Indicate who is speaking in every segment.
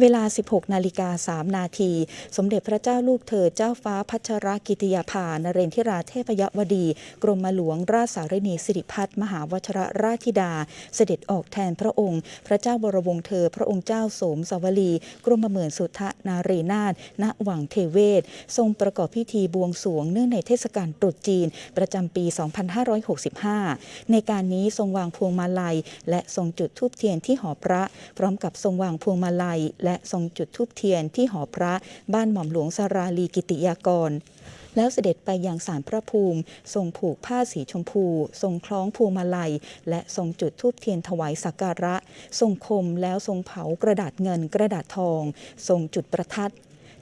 Speaker 1: เวลา 16 นาฬิกา 3 นาที สมเด็จพระเจ้าลูกเธอเจ้าฟ้าพัชรกิติยาภานเรนทิราเทพยวดี กรมหลวงราชสารณีสิริพัฒน์มหาวชรราชธิดา เสด็จออกแทนพระองค์ พระเจ้าบรวงศ์เธอ พระองค์เจ้าโสมสวลี กรมเหมือนสุทธนารีนาถณวังเทเวศ ทรงประกอบพิธีบวงสรวงเนื่องในเทศกาลตรุษจีน ประจำปี 2565 ในการนี้ทรงวางพวงมาลัย และทรงจุดธูปเทียนที่หอพระ พร้อมกับทรงวางพวงมาลัยและทรงจุดธูปเทียนที่หอพระบ้านหม่อมหลวงสาราลีกิติยากร แล้วเสด็จไปยังสารพระภูมิ ทรงผูกผ้าสีชมพู ทรงคล้องพวงมาลัย และทรงจุดธูปเทียนถวายสักการะ ทรงคมแล้วทรงเผากระดาษเงินกระดาษทอง ทรงจุดประทัด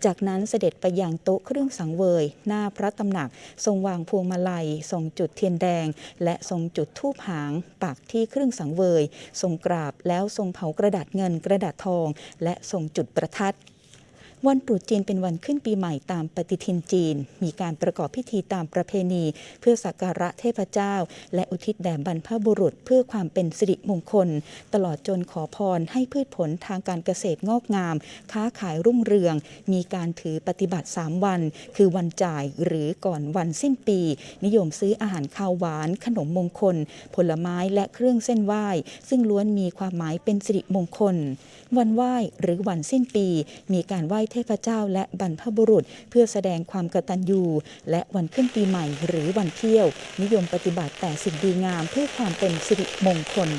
Speaker 1: จากนั้นเสด็จไปยังโต๊ะเครื่องสังเวย หน้าพระตำหนัก ทรงวางพวงมาลัย ทรงจุดเทียนแดง และทรงจุดธูปหางปักที่เครื่องสังเวย ทรงกราบแล้วทรงเผากระดาษเงินกระดาษทอง และทรงจุดประทัด วันตรุษจีนเป็นวันขึ้นปีใหม่ตามปฏิทินจีน มีการประกอบพิธีตามประเพณี เพื่อสักการะเทพเจ้า และอุทิศแด่บรรพบุรุษ เพื่อความเป็นสิริมงคล ตลอดจนขอพรให้พืชผลทางการเกษตรงอกงาม ค้าขายรุ่งเรือง มีการถือปฏิบัติ 3 วัน คือวันจ่ายหรือก่อนวันสิ้นปี นิยมซื้ออาหารข้าวหวาน ขนมมงคล ผลไม้และเครื่องเส้นไหว้ ซึ่งล้วนมีความหมายเป็นสิริมงคล วันไหว้หรือวันสิ้นปี มีการไหว้เทพเจ้าและบรรพบุรุษ เพื่อแสดงความกตัญญูและวันขึ้นปีใหม่หรือวันเที่ยว นิยมปฏิบัติแต่สิ่งดีงามเพื่อความเป็นสิริมงคล